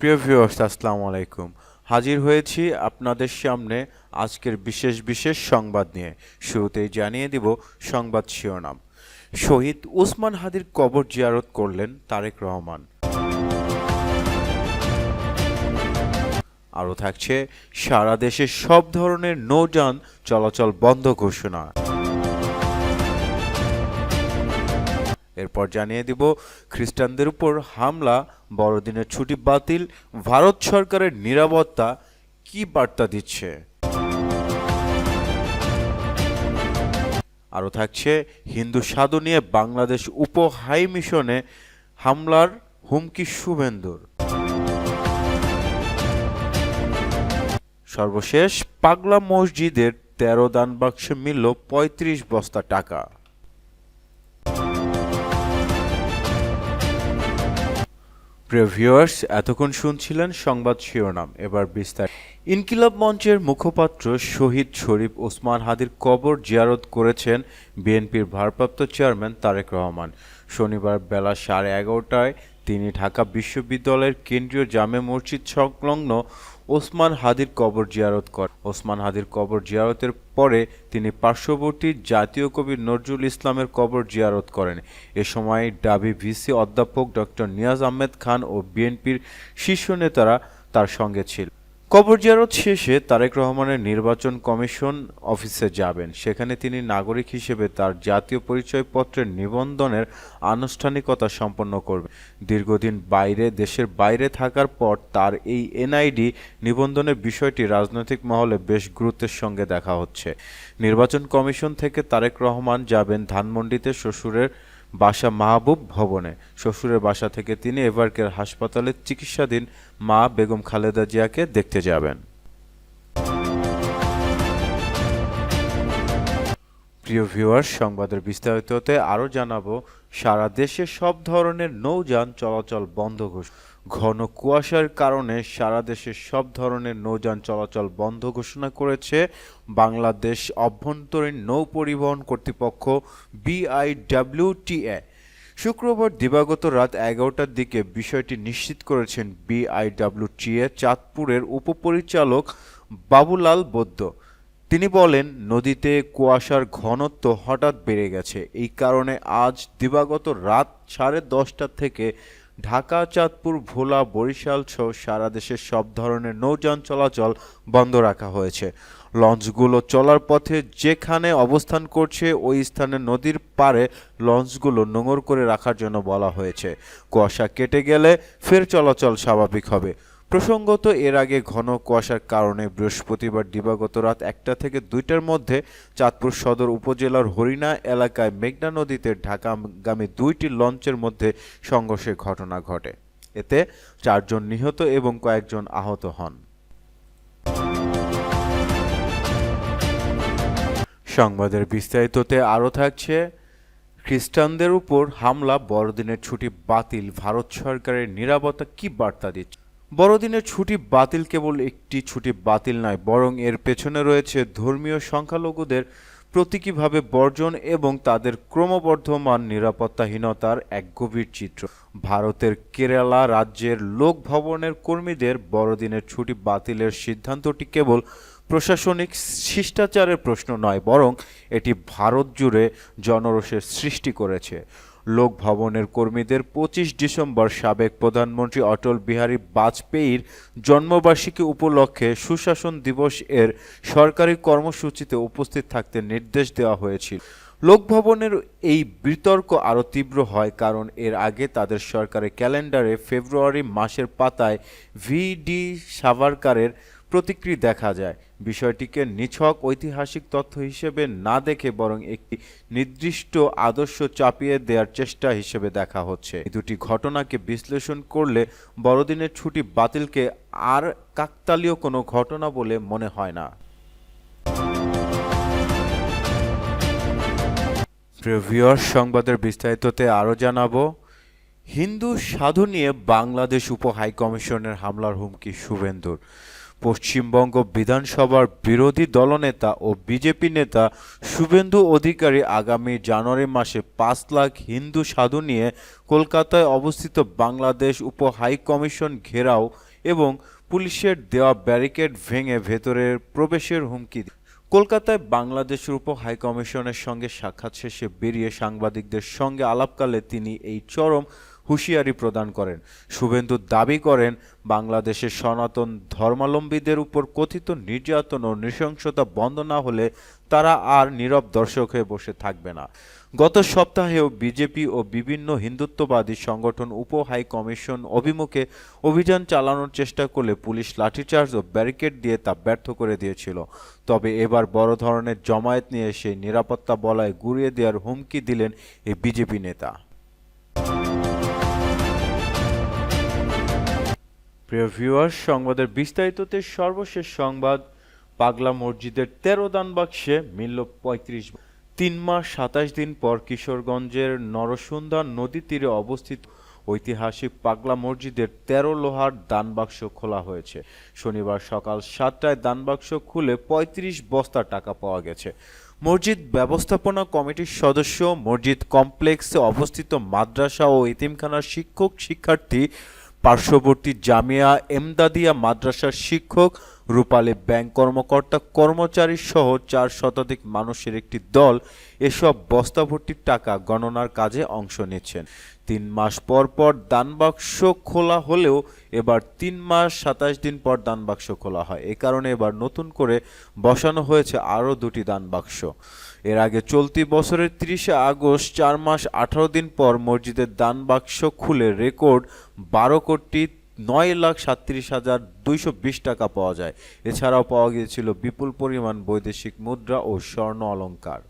প্রিয় ভিউয়ার্স আসসালামু আলাইকুম। হাজির হয়েছি আপনাদের সামনে আজকের বিশেষ বিশেষ সংবাদ নিয়ে। শুরুতেই জানিয়ে দিব সংবাদ শিরোনাম। শহীদ উসমান হাদির কবর জিয়ারত করলেন তারেক রহমান। আরও থাকছে, সারা দেশে সব ধরনের নৌযান চলাচল বন্ধ ঘোষণা। এরপর জানিয়ে দিব, খ্রিস্টানদের উপর হামলা, বড়দিনের ছুটি বাতিল, ভারত সরকারের নিরাপত্তা কি বার্তা দিচ্ছে? আরও থাকছে, হিন্দু সাধু নিয়ে বাংলাদেশ উপ হাই মিশনে হামলার হুমকি শুভেন্দুর। সর্বশেষ, পাগলা মসজিদের তেরো দান বাক্সে মিলল পঁয়ত্রিশ বস্তা টাকা। প্রিয় ভিউয়ার্স, এতক্ষণ শুনছিলেন সংবাদ শিরোনাম। এবার বিস্তার ইনকিলাব মঞ্চের মুখপাত্র শহীদ শরীফ ওসমান হাদির কবর জিয়ারত করেছেন বিএনপির ভারপ্রাপ্ত চেয়ারম্যান তারেক রহমান। শনিবার বেলা সাড়ে এগারোটায় তিনি ঢাকা বিশ্ববিদ্যালয়ের কেন্দ্রীয় জামে মসজিদ সংলগ্ন ওসমান হাদির কবর জিয়ারত করেন ওসমান হাদির কবর জিয়ারতের পরে তিনি পার্শ্ববর্তী জাতীয় কবি নজরুল ইসলামের কবর জিয়ারত করেন। এ সময় ডাবি ভিসি অধ্যাপক ডক্টর নিয়াজ আহমেদ খান ও বিএনপির শীর্ষ নেতারা তার সঙ্গে ছিল। কবর জিয়ারত শেষে তারেক রহমানের নির্বাচন কমিশন অফিসে যাবেন। সেখানে তিনি নাগরিক হিসেবে তার জাতীয় পরিচয়পত্রের নিবন্ধনের আনুষ্ঠানিকতা সম্পন্ন করবেন। দীর্ঘদিন বাইরে, দেশের বাইরে থাকার পর তার এই এনআইডি নিবন্ধনের বিষয়টি রাজনৈতিক মহলে বেশ গুরুত্বের সঙ্গে দেখা হচ্ছে। নির্বাচন কমিশন থেকে তারেক রহমান যাবেন ধানমন্ডিতে শ্বশুরের বাসা মাহবুব ভবনে। শ্বশুরের বাসা থেকে তিনি এভারকের হাসপাতালে চিকিৎসাধীন মা বেগম খালেদা জিয়াকে দেখতে যাবেন। প্রিয় ভিউয়ার্স, সংবাদের বিস্তারিততে আরও জানাব, সারা দেশে সব ধরনের নৌযান চলাচল বন্ধ ঘোষণা ঘন কুয়াশার কারণে সারা দেশে সব ধরনের নৌযান চলাচল বন্ধ ঘোষণা করেছে বাংলাদেশ অভ্যন্তরীণ নৌ পরিবহন কর্তৃপক্ষ বিআইডব্লিউটিএ। শুক্রবার দিবাগত রাত এগারোটার দিকে বিষয়টি নিশ্চিত করেছেন বিআইডব্লিউটিএ চাঁদপুরের উপপরিচালক বাবুলাল বৈদ্য। তিনি বলেন, নদীতে কুয়াশার ঘনত্ব হঠাৎ বেড়ে গেছে। এই কারণে আজ দিবাগত রাত সাড়ে দশটা থেকে ঢাকা, চাঁদপুর, ভোলা, বরিশাল সহ সারা দেশের সব ধরনের নৌযান চলাচল বন্ধ রাখা হয়েছে। লঞ্চগুলো চলার পথে যেখানে অবস্থান করছে, ওই স্থানে নদীর পারে লঞ্চগুলো নোঙর করে রাখার জন্য বলা হয়েছে। কুয়াশা কেটে গেলে ফের চলাচল স্বাভাবিক হবে। প্রসঙ্গত, এর আগে ঘন কুয়াশার কারণে বৃহস্পতিবার দিবাগত রাত একটা থেকে দুইটার মধ্যে চাঁদপুর সদর উপজেলার হরিণা এলাকায় মেঘনা নদীতে ঢাকাগামী দুইটি লঞ্চের মধ্যে সংঘর্ষের ঘটনা ঘটে। এতে চারজন নিহত এবং কয়েকজন আহত হন। সংবাদের বিস্তারিততে আরও থাকছে, খ্রিস্টানদের উপর হামলা, বড়দিনের ছুটি বাতিল, ভারত সরকারের নিরাপত্তা কি বার্তা দিচ্ছে? বড়দিনের ছুটি বাতিল কেবল একটি ছুটি বাতিল নয়, বরং এর পেছনে রয়েছে ধর্মীয় সংখ্যালঘুদের প্রতীকীভাবে বর্জন এবং তাদের ক্রমবর্ধমান নিরাপত্তাহীনতার এক গভীর চিত্র। ভারতের কেরালা রাজ্যের লোক ভবনের কর্মীদের বড়দিনের ছুটি বাতিলের সিদ্ধান্তটি কেবল প্রশাসনিক শিষ্টাচারের প্রশ্ন নয়, বরং এটি ভারত জুড়ে জনরোষের সৃষ্টি করেছে। লোক ভবনের কর্মীদের পঁচিশ ডিসেম্বর সাবেক প্রধানমন্ত্রী অটল বিহারী বাজপেয়ীর জন্মবার্ষিকী উপলক্ষে সুশাসন দিবস এর সরকারি কর্মসূচিতে উপস্থিত থাকতে নির্দেশ দেওয়া হয়েছিল। লোকভবনের এই বিতর্ক আরও তীব্র হয় কারণ এর আগে তাদের সরকারের ক্যালেন্ডারে ফেব্রুয়ারি মাসের পাতায় ভি ডি সাভারকারের প্রতিক্রিয়া দেখা যায়। বিষয়টিকে নিছক ঐতিহাসিক তথ্য হিসেবে না দেখে বরং একটি নির্দিষ্ট আদর্শ চাপিয়ে দেওয়ার চেষ্টা হিসেবে দেখা হচ্ছে। দুটি ঘটনাকে বিশ্লেষণ করলে বড়দিনের ছুটি বাতিলকে আর কাকতালীয় কোনো ঘটনা বলে মনে হয় না। প্রিয় সংবাদের বিস্তারিততে আরও জানাব। হিন্দু সাধু নিয়ে বাংলাদেশ উপ হাইকমিশনের হামলার হুমকি শুভেন্দুর। পশ্চিমবঙ্গ বিধানসভার বিরোধী দলনেতা ও বিজেপি নেতা শুভেন্দু অধিকারী আগামী জানুয়ারি মাসে পাঁচ লাখ হিন্দু সাধু নিয়ে কলকাতায় অবস্থিত বাংলাদেশ উপ হাই কমিশন ঘেরাও এবং পুলিশের দেওয়া ব্যারিকেড ভেঙে ভেতরে প্রবেশের হুমকি কলকাতায় বাংলাদেশের উপ হাইকমিশনের সঙ্গে সাক্ষাৎ শেষে বেরিয়ে সাংবাদিকদের সঙ্গে আলাপকালে তিনি এই চরম হুঁশিয়ারি প্রদান করেন। শুভেন্দু দাবি করেন, বাংলাদেশের সনাতন ধর্মাবলম্বীদের উপর কথিত নির্যাতন ও নৃশংসতা বন্ধ না হলে তারা আর নীরব দর্শক হয়ে বসে থাকবে না। গত সপ্তাহেও বিজেপি ও বিভিন্ন হিন্দুত্ববাদী সংগঠন উপ হাই কমিশন অভিমুখে অভিযান চালানোর চেষ্টা করলে পুলিশ লাঠিচার্জ ও ব্যারিকেড দিয়ে তা ব্যর্থ করে দিয়েছিল। তবে এবার বড় ধরনের জমায়েত নিয়ে সেই নিরাপত্তা বলায় গুড়িয়ে দেওয়ার হুমকি দিলেন এই বিজেপি নেতা। প্রিয় ভিউয়ার্স সংবাদের বিস্তারিততে সর্বশেষ সংবাদ। পাগলা মসজিদের তেরো দান বাক্সে মিলল পঁয়ত্রিশ তিন মাস সাতাশ দিন পর কিশোরগঞ্জের নরসুন্দা নদী তীরে অবস্থিত ঐতিহাসিক পাগলা মসজিদের তেরো লোহার দান বাক্স খোলা হয়েছে। শনিবার সকাল সাতটায় দান বাক্স খুলে পঁয়ত্রিশ বস্তা টাকা পাওয়া গেছে। মসজিদ ব্যবস্থাপনা কমিটির সদস্য, মসজিদ কমপ্লেক্সে অবস্থিত মাদ্রাসা ও এতিমখানার শিক্ষক, শিক্ষার্থী পার্শ্ববর্তী জামিয়া এমদাদিয়া মাদ্রাসার শিক্ষক রূপালী ব্যাংক কর্মকর্তা, কর্মচারী সহ চার শতাধিক মানুষের একটি দল এসব বস্তা ভর্তির টাকা গণনার কাজে অংশ নিচ্ছেন। তিন মাস পর পর দানবাক্স খোলা হলেও এবার তিন মাস সাতাশ দিন পর দানবাক্স খোলা হয়। এ কারণে এবার নতুন করে বসানো হয়েছে আরও দুটি দানবাক্স এর আগে চলতি বছরের তিরিশে আগস্ট চার মাস আঠারো দিন পর মসজিদের দান বাক্স খুলে রেকর্ড বারো কোটি নয় লাখ সাতত্রিশ হাজার দুইশো বিশ টাকা পাওয়া যায়। এছাড়াও পাওয়া গিয়েছিল বিপুল পরিমাণ বৈদেশিক মুদ্রা ও স্বর্ণ অলংকার।